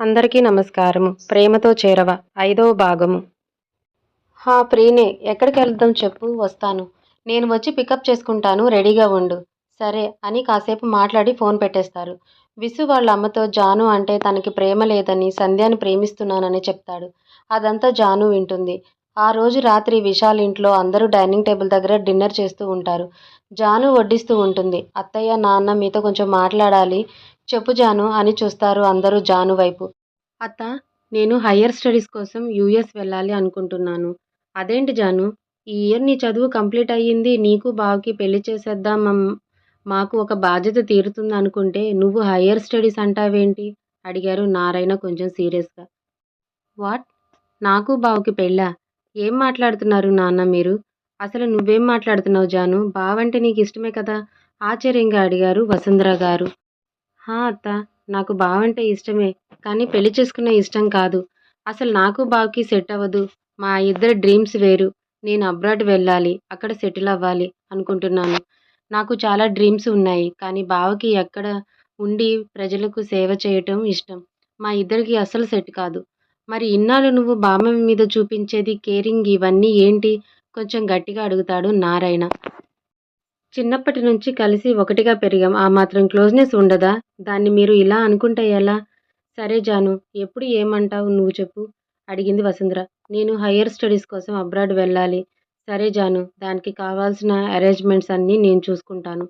అందరికీ నమస్కారము. ప్రేమతో చేరవ. ఐదవ భాగము. హా ప్రీనే ఎక్కడికి వెళ్దాం చెప్పు వస్తాను. నేను వచ్చి పికప్ చేసుకుంటాను రెడీగా ఉండు. సరే అని కాసేపు మాట్లాడి ఫోన్ పెట్టేస్తారు. విసు వాళ్ళ అమ్మతో జాను అంటే తనకి ప్రేమ లేదని సంధ్యాని ప్రేమిస్తున్నానని చెప్తాడు. అదంతా జాను వింటుంది. ఆ రోజు రాత్రి విశాల్ ఇంట్లో అందరూ డైనింగ్ టేబుల్ దగ్గర డిన్నర్ చేస్తూ ఉంటారు. జాను వడ్డిస్తూ ఉంటుంది. అత్తయ్య నాన్న మీతో కొంచెం మాట్లాడాలి. చెప్పు జాను అని చూస్తారు అందరూ జాను వైపు. అత్త నేను హయ్యర్ స్టడీస్ కోసం యూఎస్ వెళ్ళాలి అనుకుంటున్నాను. అదేంటి జాను? ఈ ఇయర్ నీ చదువు కంప్లీట్ అయ్యింది నీకు బావకి పెళ్ళి చేసేద్దాం మాకు ఒక బాధ్యత తీరుతుంది అనుకుంటే నువ్వు హయ్యర్ స్టడీస్ అంటావేంటి? అడిగారు నారాయణ కొంచెం సీరియస్గా. వాట్? నాకు బావకి పెళ్ళా? ఏం మాట్లాడుతున్నారు నాన్న మీరు? అసలు నువ్వేం మాట్లాడుతున్నావు జాను? బావంటే నీకు ఇష్టమే కదా? ఆశ్చర్యంగా అడిగారు వసుంధర గారు. అత్త నాకు బావంటే ఇష్టమే కానీ పెళ్ళి చేసుకునే ఇష్టం కాదు. అసలు నాకు బావకి సెట్ అవ్వదు. మా ఇద్దరి డ్రీమ్స్ వేరు. నేను అబ్రాడ్ వెళ్ళాలి అక్కడ సెటిల్ అవ్వాలి అనుకుంటున్నాను. నాకు చాలా డ్రీమ్స్ ఉన్నాయి కానీ బావకి ఎక్కడ ఉండి ప్రజలకు సేవ చేయటం ఇష్టం. మా ఇద్దరికి అసలు సెట్ కాదు. మరి ఇన్నాళ్ళు నువ్వు బామ్మ మీద చూపించేది కేరింగ్ ఇవన్నీ ఏంటి? కొంచెం గట్టిగా అడుగుతాడు నారాయణ. చిన్నప్పటి నుంచి కలిసి ఒకటిగా పెరిగాం. ఆ మాత్రం క్లోజ్నెస్ ఉండదా? దాన్ని మీరు ఇలా అనుకుంటే ఎలా? సరే జాను ఎప్పుడు ఏమంటావు నువ్వు చెప్పు అడిగింది వసుంధర. నేను హయ్యర్ స్టడీస్ కోసం అబ్రాడ్ వెళ్ళాలి. సరే జాను దానికి కావాల్సిన అరేంజ్మెంట్స్ అన్నీ నేను చూసుకుంటాను.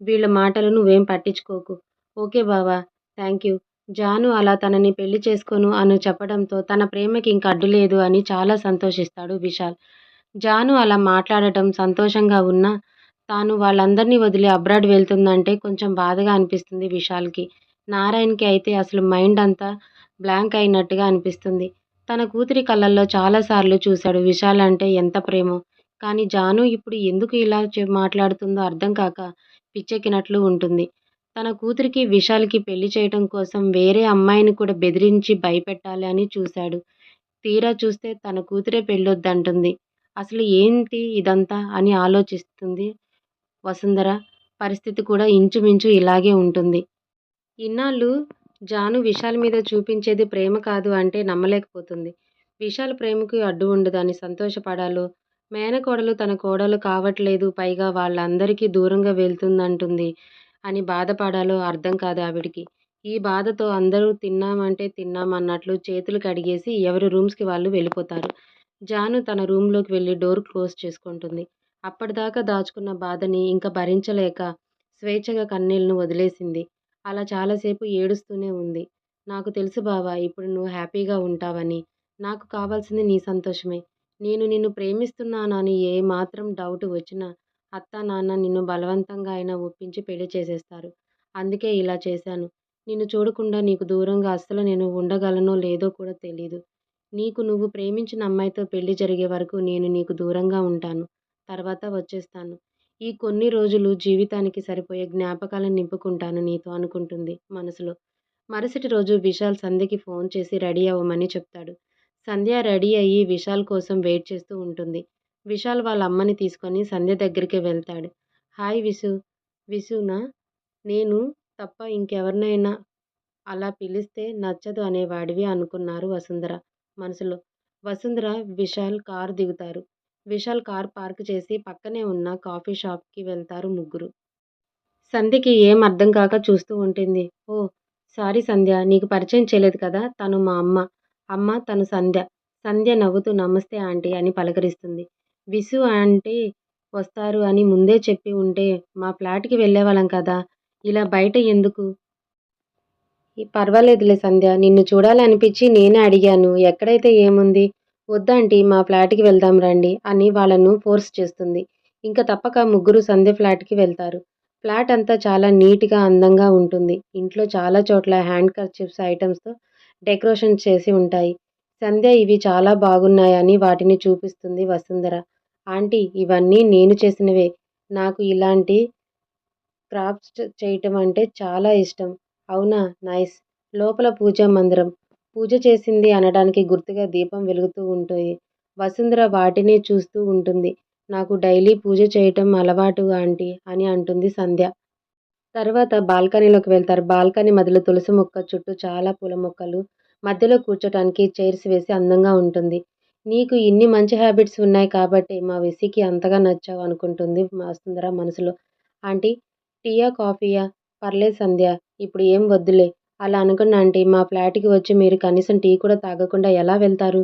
వీళ్ళ మాటలు నువ్వేం పట్టించుకోకు. ఓకే బావా థ్యాంక్ యూ. జాను అలా తనని పెళ్ళి చేసుకోను అని చెప్పడంతో తన ప్రేమకి ఇంక అడ్డు లేదు అని చాలా సంతోషిస్తాడు విశాల్. జాను అలా మాట్లాడటం సంతోషంగా ఉన్నా తాను వాళ్ళందరినీ వదిలి అబ్రాడ్ వెళ్తుందంటే కొంచెం బాధగా అనిపిస్తుంది విశాల్కి. నారాయణ్కి అయితే అసలు మైండ్ అంతా బ్లాంక్ అయినట్టుగా అనిపిస్తుంది. తన కూతురి కళ్ళల్లో చాలాసార్లు చూశాడు విశాల్ అంటే ఎంత ప్రేమో. కానీ జాను ఇప్పుడు ఎందుకు ఇలా మాట్లాడుతుందో అర్థం కాక పిచ్చెక్కినట్లు ఉంటుంది. తన కూతురికి విశాల్కి పెళ్ళి చేయడం కోసం వేరే అమ్మాయిని కూడా బెదిరించి భయపెట్టాలి అని చూశాడు. తీరా చూస్తే తన కూతురే పెళ్ళొద్దంటుంది. అసలు ఏంటి ఇదంతా అని ఆలోచిస్తుంది వసుంధర పరిస్థితి కూడా ఇంచుమించు ఇలాగే ఉంటుంది. ఇన్నాళ్ళు జాను విశాల్ మీద చూపించేది ప్రేమ కాదు అంటే నమ్మలేకపోతుంది. విశాల్ ప్రేమకు అడ్డు ఉండదని సంతోషపడాలో? మేనకోడలు తన కోడలు కావట్లేదు. పైగా వాళ్ళందరికీ దూరంగా వెళ్తుందంటుంది అని బాధపడాలో అర్థం కాదు ఆవిడికి. ఈ బాధతో అందరూ తిన్నామంటే తిన్నామన్నట్లు చేతులు కడిగేసి ఎవరి రూమ్స్కి వాళ్ళు వెళ్ళిపోతారు. జాను తన రూమ్లోకి వెళ్ళి డోర్ క్లోజ్ చేసుకుంటుంది. అప్పటిదాకా దాచుకున్న బాధని ఇంకా భరించలేక స్వేచ్ఛగా కన్నీళ్ళను వదిలేసింది. అలా చాలాసేపు ఏడుస్తూనే ఉంది. నాకు తెలుసు బావా ఇప్పుడు నువ్వు హ్యాపీగా ఉంటావని. నాకు కావాల్సింది నీ సంతోషమే. నేను నిన్ను ప్రేమిస్తున్నానని ఏ మాత్రం డౌట్ వచ్చినా అత్త నాన్న నిన్ను బలవంతంగా అయినా ఒప్పించి పెళ్ళి చేసేస్తారు. అందుకే ఇలా చేశాను. నిన్ను చూడకుండా నీకు దూరంగా అస్సలు నేను ఉండగలనో లేదో కూడా తెలీదు. నీకు నువ్వు ప్రేమించిన అమ్మాయితో పెళ్ళి జరిగే వరకు నేను నీకు దూరంగా ఉంటాను. తర్వాత వచ్చేస్తాను. ఈ కొన్ని రోజులు జీవితానికి సరిపోయే జ్ఞాపకాలను నింపుకుంటాను నీతో అనుకుంటుంది మనసులో. మరుసటి రోజు విశాల్ సంధ్యకి ఫోన్ చేసి రెడీ అవ్వమని చెప్తాడు. సంధ్య రెడీ అయ్యి విశాల్ కోసం వెయిట్ చేస్తూ ఉంటుంది. విశాల్ వాళ్ళ అమ్మని తీసుకొని సంధ్య దగ్గరికి వెళ్తాడు. హాయ్ విసు విసునా నేను తప్ప ఇంకెవరినైనా అలా పిలిస్తే నచ్చదు అనేవాడివి అనుకున్నారు వసుంధర మనసులో. వసుంధర విశాల్ కారు దిగుతారు. విశాల్ కార్ పార్క్ చేసి పక్కనే ఉన్న కాఫీ షాప్కి వెళ్తారు ముగ్గురు. సంధ్యకి ఏం అర్థం కాక చూస్తూ ఉంటుంది. ఓ సారీ సంధ్య నీకు పరిచయం చేయలేదు కదా? తను మా అమ్మ. అమ్మ తను సంధ్య. సంధ్య నవ్వుతూ నమస్తే ఆంటీ అని పలకరిస్తుంది. విసు ఆంటీ వస్తారు అని ముందే చెప్పి ఉంటే మా ఫ్లాట్కి వెళ్ళేవాళ్ళం కదా? ఇలా బయట ఎందుకు? ఈ పర్వాలేదులే సంధ్య నిన్ను చూడాలనిపించి నేనే అడిగాను. ఎక్కడైతే ఏముంది? వద్దంటీ మా ఫ్లాట్కి వెళ్దాం రండి అని వాళ్ళను ఫోర్స్ చేస్తుంది. ఇంకా తప్పక ముగ్గురు సంధ్య ఫ్లాట్కి వెళ్తారు. ఫ్లాట్ అంతా చాలా నీట్గా అందంగా ఉంటుంది. ఇంట్లో చాలా చోట్ల హ్యాండ్ కర్చిప్స్ ఐటమ్స్తో డెకరేషన్ చేసి ఉంటాయి. సంధ్య ఇవి చాలా బాగున్నాయని వాటిని చూపిస్తుంది వసుంధర. ఆంటీ ఇవన్నీ నేను చేసినవే. నాకు ఇలాంటి క్రాఫ్ట్స్ చేయటం అంటే చాలా ఇష్టం. అవునా? నైస్. లోపల పూజా మందిరం. పూజ చేసింది అనడానికి గుర్తుగా దీపం వెలుగుతూ ఉంటుంది. వసుంధర వాటినే చూస్తూ ఉంటుంది. నాకు డైలీ పూజ చేయటం అలవాటు ఆంటీ అని అంటుంది సంధ్య. తర్వాత బాల్కనీలోకి వెళ్తారు. బాల్కనీ మధ్యలో తులసి మొక్క చుట్టూ చాలా పూల మొక్కలు. మధ్యలో కూర్చోటానికి చైర్స్ వేసి అందంగా ఉంటుంది. నీకు ఇన్ని మంచి హ్యాబిట్స్ ఉన్నాయి కాబట్టి మా విసికి అంతగా నచ్చావు అనుకుంటుంది వసుంధర మనసులో. ఆంటీ టీయా కాఫీయా? పర్లేదు సంధ్య. ఇప్పుడు ఏం వద్దులే. అలా అనుకున్న ఆంటీ మా ఫ్లాట్కి వచ్చి మీరు కనీసం టీ కూడా తాగకుండా ఎలా వెళ్తారు?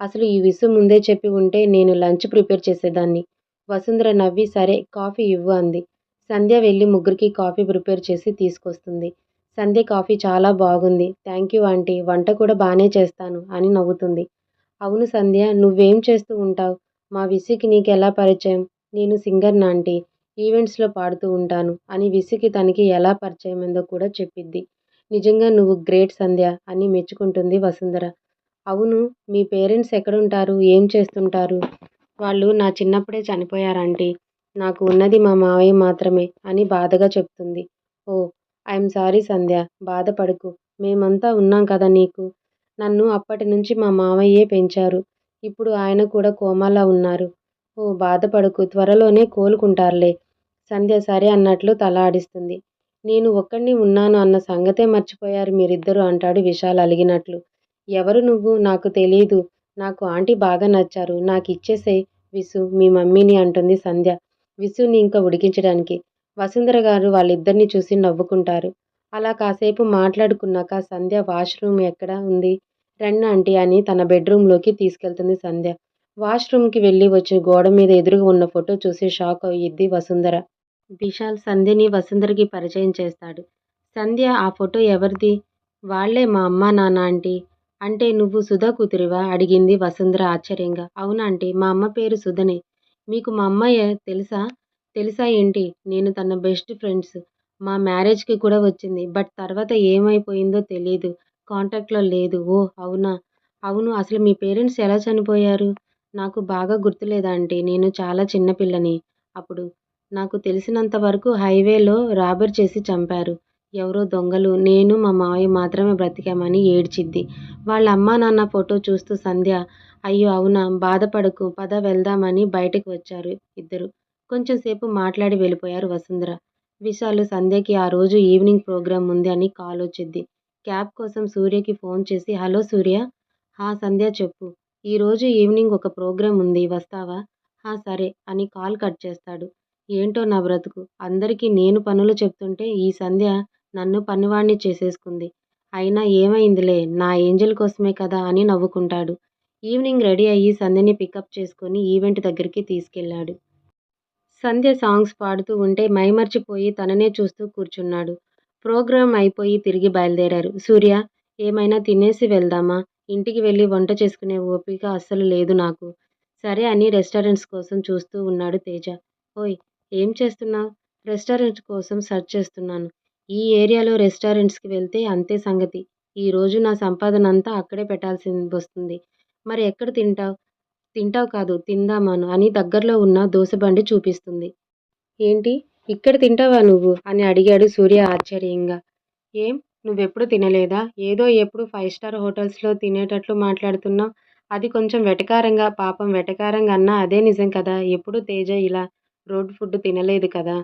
అసలు ఈ విసు ముందే చెప్పి ఉంటే నేను లంచ్ ప్రిపేర్ చేసేదాన్ని. వసుంధర నవ్వి సరే కాఫీ ఇవ్వు అంది. సంధ్య వెళ్ళి ముగ్గురికి కాఫీ ప్రిపేర్ చేసి తీసుకొస్తుంది. సంధ్య కాఫీ చాలా బాగుంది. థ్యాంక్ యూ ఆంటీ వంట కూడా బాగానే చేస్తాను అని నవ్వుతుంది. అవును సంధ్య నువ్వేం చేస్తూ ఉంటావు? మా విసికి నీకు ఎలా పరిచయం? నేను సింగర్ నాంటి ఈవెంట్స్లో పాడుతూ ఉంటాను అని విసికి తనకి ఎలా పరిచయమైందో కూడా చెప్పిద్ది. నిజంగా నువ్వు గ్రేట్ సంధ్య అని మెచ్చుకుంటుంది వసుంధర. అవును మీ పేరెంట్స్ ఎక్కడుంటారు? ఏం చేస్తుంటారు? వాళ్ళు నా చిన్నప్పుడే చనిపోయారంటీ నాకు ఉన్నది మా మావయ్య మాత్రమే అని బాధగా చెప్తుంది. ఓ ఐఎమ్ సారీ సంధ్య బాధపడకు. మేమంతా ఉన్నాం కదా నీకు. నన్ను అప్పటి నుంచి మా మావయ్యే పెంచారు. ఇప్పుడు ఆయన కూడా కోమాలా ఉన్నారు. ఓ బాధపడకు. త్వరలోనే కోలుకుంటారులే. సంధ్య సరే అన్నట్లు తల ఆడిస్తుంది. నేను ఒక్కడిని ఉన్నాను అన్న సంగతే మర్చిపోయారు మీరిద్దరూ అంటాడు విశాల్ అలిగినట్లు. ఎవరు నువ్వు? నాకు తెలీదు. నాకు ఆంటీ బాగా నచ్చారు. నాకు ఇచ్చేసేయ్ విసు మీ మమ్మీని అంటుంది సంధ్య. విసుని ఇంకా ఉడికించడానికి. వసుంధర గారు వాళ్ళిద్దరిని చూసి నవ్వుకుంటారు. అలా కాసేపు మాట్లాడుకున్నాక సంధ్య వాష్రూమ్ ఎక్కడ ఉంది? రన్న ఆంటీ అని తన బెడ్రూమ్లోకి తీసుకెళ్తుంది సంధ్య. వాష్రూమ్కి వెళ్ళి వచ్చి గోడ మీద ఎదురుగా ఉన్న ఫోటో చూసి షాక్ అయ్యిద్ది వసుంధర. విశాల్ సంధ్యని వసుంధరకి పరిచయం చేస్తాడు. సంధ్య ఆ ఫోటో ఎవరిది? వాళ్ళే మా అమ్మ నాన్న ఆంటీ. అంటే నువ్వు సుధా కూతురివా? అడిగింది వసుంధర ఆశ్చర్యంగా. అవునాంటీ మా అమ్మ పేరు సుధనే. మీకు మా అమ్మాయి తెలుసా? తెలుసా ఏంటి? నేను తన బెస్ట్ ఫ్రెండ్స్. మా మ్యారేజ్కి కూడా వచ్చింది. బట్ తర్వాత ఏమైపోయిందో తెలియదు కాంటాక్ట్లో లేదు. ఓ అవునా? అవును అసలు మీ పేరెంట్స్ ఎలా చనిపోయారు? నాకు బాగా గుర్తులేదా అంటే నేను చాలా చిన్నపిల్లని అప్పుడు నాకు తెలిసినంత వరకు హైవేలో రాబర్ చేసి చంపారు. ఎవరో దొంగలు నేను మా మావయ్య మాత్రమే బ్రతికామని ఏడ్చిద్ది. వాళ్ళ అమ్మా నాన్న ఫోటో చూస్తూ సంధ్య అయ్యో అవునా బాధపడకు పద వెళ్దామని బయటకు వచ్చారు ఇద్దరు. కొంచెం సేపు మాట్లాడి వెళ్ళిపోయారు వసుంధర. విశాల్ సంధ్యకి ఆ రోజు ఈవినింగ్ ప్రోగ్రాం ఉంది అని కాల్ వచ్చింది. క్యాబ్ కోసం సూర్యకి ఫోన్ చేసి హలో సూర్య. హా సంధ్య చెప్పు. ఈరోజు ఈవినింగ్ ఒక ప్రోగ్రాం ఉంది వస్తావా? హా సరే అని కాల్ కట్ చేస్తాడు. ఏంటో నా బ్రతుకు? అందరికీ నేను పనులు చెప్తుంటే ఈ సంధ్య నన్ను పనివాణ్ణి చేసేసుకుంది. అయినా ఏమైందిలే? నా ఏంజల్ కోసమే కదా అని నవ్వుకుంటాడు. ఈవినింగ్ రెడీ అయ్యి సంధ్యని పికప్ చేసుకుని ఈవెంట్ దగ్గరికి తీసుకెళ్ళాడు. సంధ్య సాంగ్స్ పాడుతూ ఉంటే మైమర్చిపోయి తననే చూస్తూ కూర్చున్నాడు. ప్రోగ్రాం అయిపోయి తిరిగి బయలుదేరారు. సూర్య ఏమైనా తినేసి వెళ్దామా? ఇంటికి వెళ్ళి వంట చేసుకునే ఓపిక అస్సలు లేదు నాకు. సరే అని రెస్టారెంట్స్ కోసం చూస్తూ ఉన్నాడు తేజ. ఓయ్ ఏం చేస్తున్నావు? రెస్టారెంట్ కోసం సెర్చ్ చేస్తున్నాను. ఈ ఏరియాలో రెస్టారెంట్స్కి వెళ్తే అంతే సంగతి. ఈరోజు నా సంపాదన అంతా అక్కడే పెట్టాల్సి వస్తుంది. మరి ఎక్కడ తింటావు? తింటావు కాదు తిందామాను అని దగ్గరలో ఉన్న దోశబండి చూపిస్తుంది. ఏంటి? ఇక్కడ తింటావా నువ్వు? అని అడిగాడు సూర్య ఆశ్చర్యంగా. ఏం? నువ్వెప్పుడు తినలేదా? ఏదో ఎప్పుడు ఫైవ్ స్టార్ హోటల్స్లో తినేటట్లు మాట్లాడుతున్నావు? అది కొంచెం వెటకారంగా పాపం వెటకారంగా అన్నా అదే నిజం కదా. ఎప్పుడు తేజ ఇలా రోడ్ ఫుడ్ తినలేదు కదా.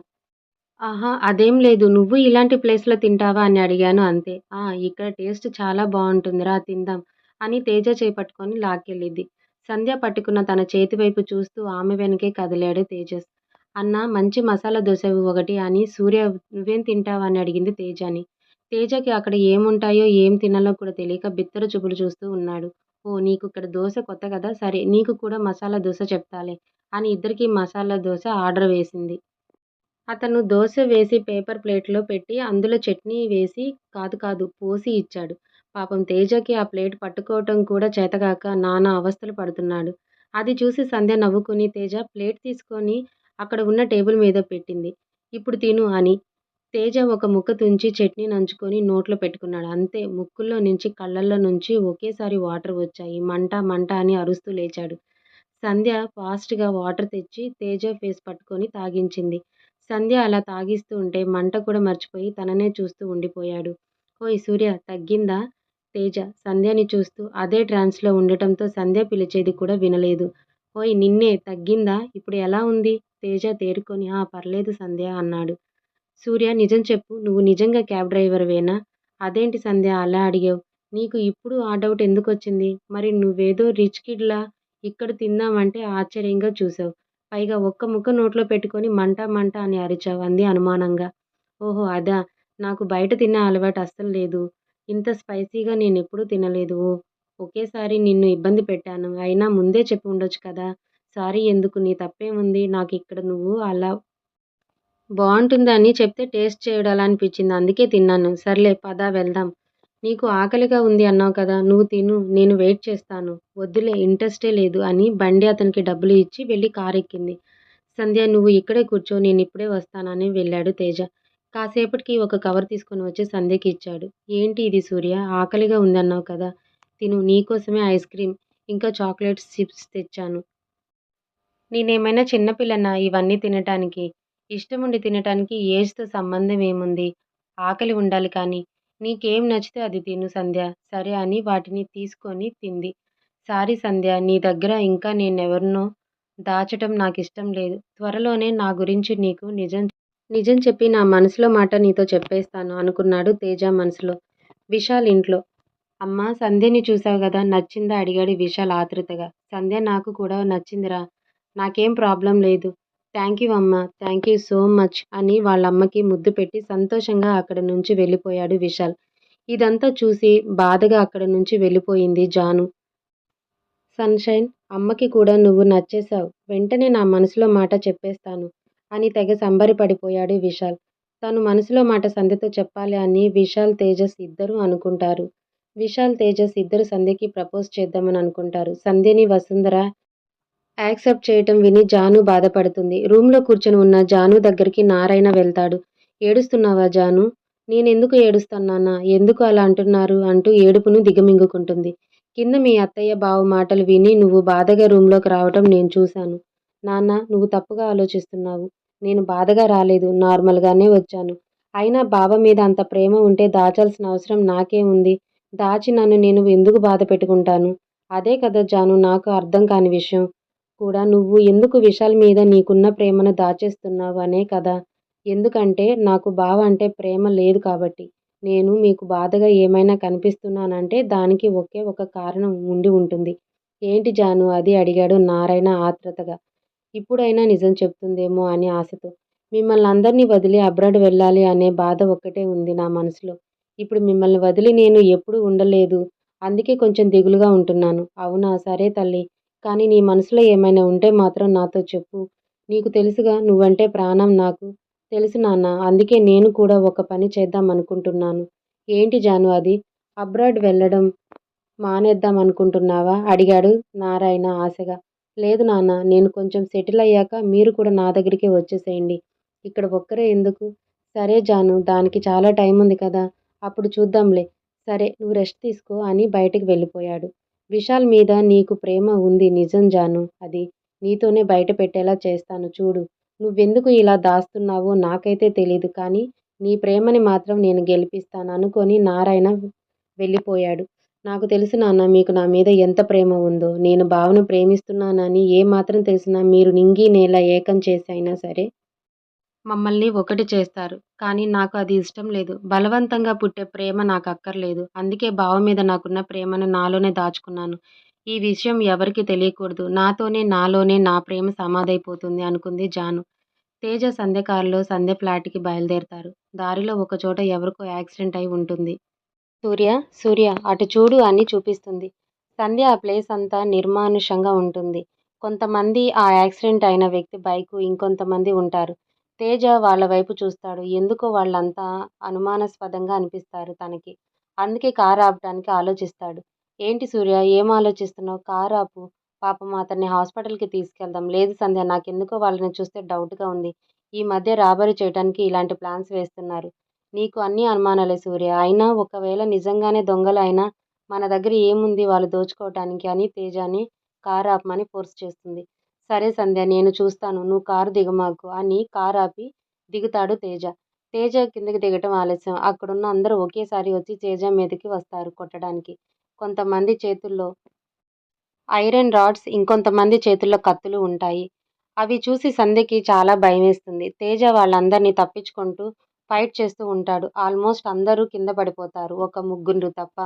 ఆహా అదేం లేదు. నువ్వు ఇలాంటి ప్లేస్లో తింటావా అని అడిగాను అంతే. ఆ ఇక్కడ టేస్ట్ చాలా బాగుంటుందిరా తిందాం అని తేజ చేపట్టుకొని లాక్కెళ్ళింది. సంధ్య పట్టుకున్న తన చేతి వైపు చూస్తూ ఆమె వెనకే కదిలాడు తేజస్. అన్న మంచి మసాలా దోశ ఒకటి అని సూర్య నువ్వేం తింటావా? అని అడిగింది తేజని. తేజకి అక్కడ ఏముంటాయో ఏం తినాలో కూడా తెలియక బిత్తర చూపులు చూస్తూ ఉన్నాడు. ఓ నీకు ఇక్కడ దోశ కొత్త కదా సరే నీకు కూడా మసాలా దోశ చెప్తాలే. అని ఇద్దరికి మసాలా దోశ ఆర్డర్ వేసింది. అతను దోశ వేసి పేపర్ ప్లేట్లో పెట్టి అందులో చట్నీ వేసి కాదు కాదు పోసి ఇచ్చాడు. పాపం తేజకి ఆ ప్లేట్ పట్టుకోవటం కూడా చేతగాక నానా అవస్థలు పడుతున్నాడు. అది చూసి సంధ్య నవ్వుకుని తేజ ప్లేట్ తీసుకొని అక్కడ ఉన్న టేబుల్ మీద పెట్టింది. ఇప్పుడు తిను అని. తేజ ఒక ముక్క తుంచి చట్నీ నంచుకొని నోట్లో పెట్టుకున్నాడు. అంతే ముక్కుల్లో నుంచి కళ్ళల్లో నుంచి ఒకేసారి వాటర్ వచ్చాయి. మంట మంట అని అరుస్తూ లేచాడు. సంధ్య ఫాస్ట్గా వాటర్ తెచ్చి తేజ ఫేస్ పట్టుకొని తాగించింది. సంధ్య అలా తాగిస్తూ ఉంటే మంట కూడా మర్చిపోయి తననే చూస్తూ ఉండిపోయాడు. ఓయ్ సూర్య తగ్గిందా? తేజ సంధ్యని చూస్తూ అదే ట్రాన్స్లో ఉండటంతో సంధ్య పిలిచేది కూడా వినలేదు. ఓయ్ నిన్నే తగ్గిందా? ఇప్పుడు ఎలా ఉంది? తేజ తేరుకొని ఆ పర్లేదు సంధ్య అన్నాడు. సూర్య నిజం చెప్పు. నువ్వు నిజంగా క్యాబ్ డ్రైవర్వేనా అదేంటి సంధ్య అలా అడిగావు? నీకు ఇప్పుడు ఆ డౌట్ ఎందుకొచ్చింది? మరి నువ్వేదో రిచ్ కిడ్‌లా ఇక్కడ తిందామంటే ఆశ్చర్యంగా చూసావు. పైగా ఒక్క ముక్క నోట్లో పెట్టుకొని మంట మంట అని అరిచావు అంది అనుమానంగా. ఓహో అదా! నాకు బయట తినే అలవాటు అస్సలు లేదు. ఇంత స్పైసీగా నేను ఎప్పుడూ తినలేదు. ఓ ఒకేసారి నిన్ను ఇబ్బంది పెట్టాను. అయినా ముందే చెప్పి ఉండొచ్చు కదా! సారీ ఎందుకు? నీ తప్పేముంది? ఇక్కడ నువ్వు అలా బాగుంటుందని చెప్తే టేస్ట్ చూడాలనిపించింది. అందుకే తిన్నాను. సర్లే పద వెళ్దాం. నీకు ఆకలిగా ఉంది అన్నావు కదా! నువ్వు తిను. నేను వెయిట్ చేస్తాను. వద్దులే ఇంట్రెస్టే లేదు అని బండి అతనికి డబ్బులు ఇచ్చి వెళ్ళి కారు ఎక్కింది సంధ్య నువ్వు ఇక్కడే కూర్చో నేను ఇప్పుడే వస్తానని వెళ్ళాడు తేజ. కాసేపటికి ఒక కవర్ తీసుకొని వచ్చి సంధ్యకి ఇచ్చాడు. ఏంటి ఇది సూర్య? ఆకలిగా ఉందన్నావు కదా! తిను. నీకోసమే ఐస్ క్రీమ్, ఇంకా చాక్లెట్స్, చిప్స్ తెచ్చాను. నేనేమైనా చిన్నపిల్లనా ఇవన్నీ తినటానికి? ఇష్టం ఉండి తినటానికి ఏజ్‌తో సంబంధం ఏముంది? ఆకలి ఉండాలి కానీ. నీకేం నచ్చితే అది తిను సంధ్య. సరే అని వాటిని తీసుకొని తింది. సారీ సంధ్య నీ దగ్గర ఇంకా నేనెవరినో దాచటం నాకు ఇష్టం లేదు. త్వరలోనే నా గురించి నీకు నిజం నిజం చెప్పి నా మనసులో మాట నీతో చెప్పేస్తాను అనుకున్నాడు తేజ మనసులో. విశాల్ ఇంట్లో. అమ్మ సంధ్యని చూసావు కదా నచ్చిందా? అడిగాడు విశాల్ ఆతృతగా. సంధ్య నాకు కూడా నచ్చిందిరా. నాకేం ప్రాబ్లం లేదు. థ్యాంక్ యూ అమ్మా! యూ సో మచ్ అని వాళ్ళమ్మకి ముద్దు పెట్టి సంతోషంగా అక్కడ నుంచి వెళ్ళిపోయాడు విశాల్. ఇదంతా చూసి బాధగా అక్కడ నుంచి వెళ్ళిపోయింది జాను. సన్షైన్ అమ్మకి కూడా నువ్వు నచ్చేశావు వెంటనే నా మనసులో మాట చెప్పేస్తాను అని తెగ సంబరపడిపోయాడు విశాల్. తను మనసులో మాట సంధ్యతో చెప్పాలి అని విశాల్, తేజస్ ఇద్దరూ అనుకుంటారు. విశాల్, తేజస్ ఇద్దరు సంధ్యకి ప్రపోజ్ చేద్దామని అనుకుంటారు. సంధ్యని వసుంధర యాక్సెప్ట్ చేయటం విని జాను బాధపడుతుంది. రూమ్‌లో కూర్చొని ఉన్న జాను దగ్గరికి నారాయణ వెళ్తాడు. ఏడుస్తున్నావా జాను? నేనెందుకు ఏడుస్తాను నాన్నా? ఎందుకు అలా అంటున్నారు? అంటూ ఏడుపును దిగమింగుకుంటుంది. కింద మీ అత్తయ్య, బావ మాటలు విని నువ్వు బాధగా రూమ్‌లోకి రావటం నేను చూశాను. నాన్నా నువ్వు తప్పుగా ఆలోచిస్తున్నావు. నేను బాధగా రాలేదు. నార్మల్‌గానే వచ్చాను. అయినా బావ మీద అంత ప్రేమ ఉంటే దాచాల్సిన అవసరం నాకే ఉంది దాచి నన్ను నేను ఎందుకు బాధ పెట్టుకుంటాను? అదే కదా జాను నాకు అర్థం కాని విషయం కూడా నువ్వు ఎందుకు విశాల్ మీద నీకున్న ప్రేమను దాచేస్తున్నావు అనే కదా! ఎందుకంటే నాకు బావ అంటే ప్రేమ లేదు కాబట్టి. నేను మీకు బాధగా ఏమైనా కనిపిస్తున్నానంటే దానికి ఒకే ఒక కారణం ఉండి ఉంటుంది. ఏంటి జాను అది? అడిగాడు నారాయణ ఆత్రతగా ఇప్పుడైనా నిజం చెప్తుందేమో అని ఆశతో. మిమ్మల్ని అందరినీ వదిలి అబ్రాడ్ వెళ్ళాలి అనే బాధ ఒక్కటే ఉంది నా మనసులో. ఇప్పుడు మిమ్మల్ని వదిలి నేను ఎప్పుడూ ఉండలేదు. అందుకే కొంచెం దిగులుగా ఉంటున్నాను. అవునా? సరే తల్లి కానీ నీ మనసులో ఏమైనా ఉంటే మాత్రం నాతో చెప్పు. నీకు తెలుసుగా నువ్వంటే ప్రాణం నాకు. తెలుసు నాన్న అందుకే నేను కూడా ఒక పని చేద్దాం అనుకుంటున్నాను ఏంటి జాను అది? అబ్రాడ్ వెళ్ళడం మానేద్దాం అనుకుంటున్నావా అడిగాడు నారాయణ ఆశగా. లేదు నాన్న నేను కొంచెం సెటిల్ అయ్యాక మీరు కూడా నా దగ్గరికే వచ్చేసేయండి. ఇక్కడ ఒక్కరే ఎందుకు? సరే జాను దానికి చాలా టైం ఉంది కదా! అప్పుడు చూద్దాంలే. సరే నువ్వు రెస్ట్ తీసుకో అని బయటికి వెళ్ళిపోయాడు. విశాల్ మీద నీకు ప్రేమ ఉంది నిజం జాను. అది నీతోనే బయట పెట్టేలా చేస్తాను చూడు. నువ్వెందుకు ఇలా దాస్తున్నావో నాకైతే తెలీదు కానీ నీ ప్రేమని మాత్రం నేను గెలిపిస్తాను అనుకొని నారాయణ వెళ్ళిపోయాడు. నాకు తెలుసు నాన్నా మీకు నా మీద ఎంత ప్రేమ ఉందో. నేను భావను ప్రేమిస్తున్నానని ఏ మాత్రం తెలిసినా మీరు నింగి నేల ఏకం చేసి అయినా సరే మమ్మల్ని ఒకటి చేస్తారు. కానీ నాకు అది ఇష్టం లేదు. బలవంతంగా పుట్టే ప్రేమ నాకు అక్కర్లేదు అందుకే బావ మీద నాకున్న ప్రేమను నాలోనే దాచుకున్నాను. ఈ విషయం ఎవరికీ తెలియకూడదు. నాతోనే నాలోనే నా ప్రేమ సమాధైపోతుంది అనుకుంది జాను. తేజ సంధ్య కారులో సంధ్య ఫ్లాట్‌కి బయలుదేరతారు. దారిలో ఒకచోట ఎవరికో యాక్సిడెంట్ అయి ఉంటుంది. సూర్య సూర్య అటు చూడు అని చూపిస్తుంది. సంధ్య ఆ ప్లేస్ అంతా నిర్మానుషంగా ఉంటుంది. కొంతమంది ఆ యాక్సిడెంట్ అయిన వ్యక్తి బైకు ఇంకొంతమంది ఉంటారు. తేజ వాళ్ళ వైపు చూస్తాడు. ఎందుకో వాళ్ళంతా అనుమానాస్పదంగా అనిపిస్తారు తనకి. అందుకే కారు ఆపటానికి ఆలోచిస్తాడు. ఏంటి సూర్య ఏం ఆలోచిస్తున్నావు కారు ఆపు. పాపం అతన్ని హాస్పిటల్‌కి తీసుకెళ్దాం. లేదు సంధ్య నాకెందుకో వాళ్ళని చూస్తే డౌట్‌గా ఉంది. ఈ మధ్య రాబరీ చేయటానికి ఇలాంటి ప్లాన్స్ వేస్తున్నారు. నీకు అన్ని అనుమానాలే సూర్య. అయినా ఒకవేళ నిజంగానే దొంగలు అయినా మన దగ్గర ఏముంది వాళ్ళు దోచుకోవటానికి అని తేజాని కారు ఆపమని ఫోర్స్ చేస్తుంది. సరే సంధ్య నేను చూస్తాను. నువ్వు కారు దిగమాకు అని కారు ఆపి దిగుతాడు తేజ. తేజ కిందకి దిగటం ఆలస్యం. అక్కడున్న అందరూ ఒకేసారి వచ్చి తేజ మీదకి వస్తారు కొట్టడానికి. కొంతమంది చేతుల్లో ఐరన్ రాడ్స్ ఇంకొంతమంది చేతుల్లో కత్తులు ఉంటాయి. అవి చూసి సంధ్యకి చాలా భయమేస్తుంది. తేజ వాళ్ళందరినీ తప్పించుకుంటూ ఫైట్ చేస్తూ ఉంటాడు. ఆల్మోస్ట్ అందరూ కింద పడిపోతారు. ఒక ముగ్గురు తప్ప.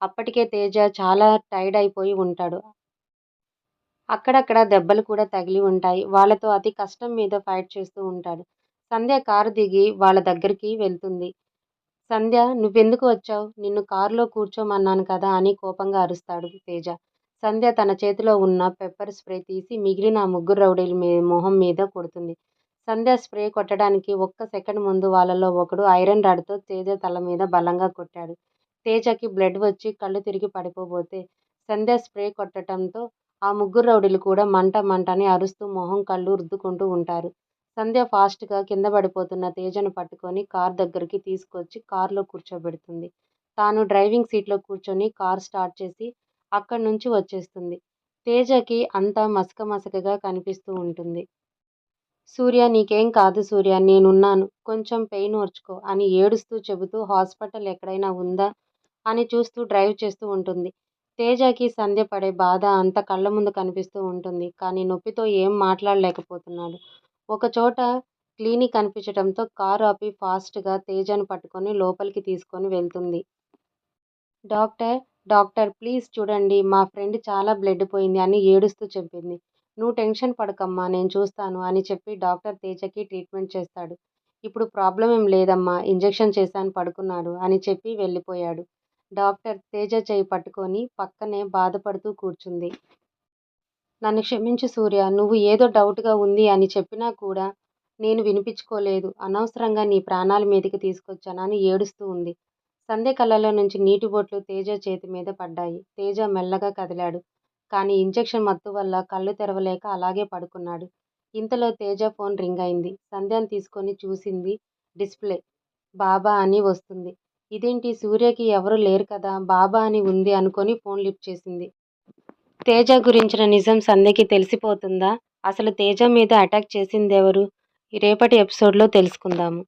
అప్పటికే తేజ చాలా టైర్డ్ అయిపోయి ఉంటాడు అక్కడక్కడ దెబ్బలు కూడా తగిలి ఉంటాయి. వాళ్ళతో అతి కష్టం మీద ఫైట్ చేస్తూ ఉంటాడు. సంధ్య కారు దిగి వాళ్ళ దగ్గరికి వెళ్తుంది. సంధ్య నువ్వెందుకు వచ్చావు? నిన్ను కారులో కూర్చోమన్నాను కదా అని కోపంగా అరుస్తాడు తేజ. సంధ్య తన చేతిలో ఉన్న పెప్పర్ స్ప్రే తీసి మిగిలిన ముగ్గురు రౌడీల మీ మొహం మీద కొడుతుంది. సంధ్య స్ప్రే కొట్టడానికి ఒక్క సెకండ్ ముందు వాళ్ళలో ఒకడు ఐరన్ రాడ్తో తేజ తల మీద బలంగా కొట్టాడు. తేజకి బ్లడ్ వచ్చి కళ్ళు తిరిగి పడిపోబోతే సంధ్య స్ప్రే కొట్టడంతో ఆ ముగ్గురు రౌడీలు కూడా మంట మంట అని అరుస్తూ మొహం కళ్ళు రుద్దుకుంటూ ఉంటారు. సంధ్య ఫాస్ట్గా కింద పడిపోతున్న తేజను పట్టుకొని కార్ దగ్గరికి తీసుకొచ్చి కారులో కూర్చోబెడుతుంది. తాను డ్రైవింగ్ సీట్లో కూర్చొని కార్ స్టార్ట్ చేసి అక్కడి నుంచి వచ్చేస్తుంది. తేజకి అంతా మసక మసకగా కనిపిస్తూ ఉంటుంది. సూర్య నీకేం కాదు సూర్య నేనున్నాను. కొంచెం పెయిన్ ఓర్చుకో అని ఏడుస్తూ చెబుతూ హాస్పిటల్ ఎక్కడైనా ఉందా అని చూస్తూ డ్రైవ్ చేస్తూ ఉంటుంది. తేజకి సంధ్య పడే బాధ అంత కళ్ళ ముందు కనిపిస్తూ ఉంటుంది. కానీ నొప్పితో ఏం మాట్లాడలేకపోతున్నాడు. ఒకచోట క్లినిక్ కనిపించడంతో కారు ఆపి ఫాస్ట్గా తేజను పట్టుకొని లోపలికి తీసుకొని వెళ్తుంది. డాక్టర్ డాక్టర్ ప్లీజ్ చూడండి మా ఫ్రెండ్ చాలా బ్లడ్ పోయింది అని ఏడుస్తూ చెప్పింది. నువ్వు టెన్షన్ పడకమ్మా నేను చూస్తాను అని చెప్పి డాక్టర్ తేజకి ట్రీట్మెంట్ చేస్తాడు. ఇప్పుడు ప్రాబ్లం ఏం లేదమ్మా ఇంజెక్షన్ చేశాను పడుకున్నాడు అని చెప్పి వెళ్ళిపోయాడు. డాక్టర్ తేజ చేయి పట్టుకొని పక్కనే బాధపడుతూ కూర్చుంది. నన్ను క్షమించు సూర్య నువ్వు ఏదో డౌట్గా ఉంది అని చెప్పినా కూడా నేను వినిపించుకోలేదు. అనవసరంగా నీ ప్రాణాల మీదకి తీసుకొచ్చానని ఏడుస్తూ ఉంది. సంధ్య కళ్ళలో నుంచి నీటి బొట్లు తేజ చేతి మీద పడ్డాయి. తేజ మెల్లగా కదిలాడు. కానీ ఇంజెక్షన్ మత్తు వల్ల కళ్ళు తెరవలేక అలాగే పడుకున్నాడు. ఇంతలో తేజ ఫోన్ రింగ్ అయింది. సంధ్యను తీసుకొని చూసింది డిస్ప్లే. బాబా అని వస్తుంది. ఇదేంటి? సూర్యకి ఎవరు లేరు కదా? బాబా అని ఉంది అనుకొని ఫోన్ లిఫ్ట్ చేసింది. తేజ గురించిన నిజం సంధ్యకి తెలిసిపోతుందా? అసలు తేజ మీద అటాక్ చేసిందెవరు? రేపటి ఎపిసోడ్లో తెలుసుకుందాము.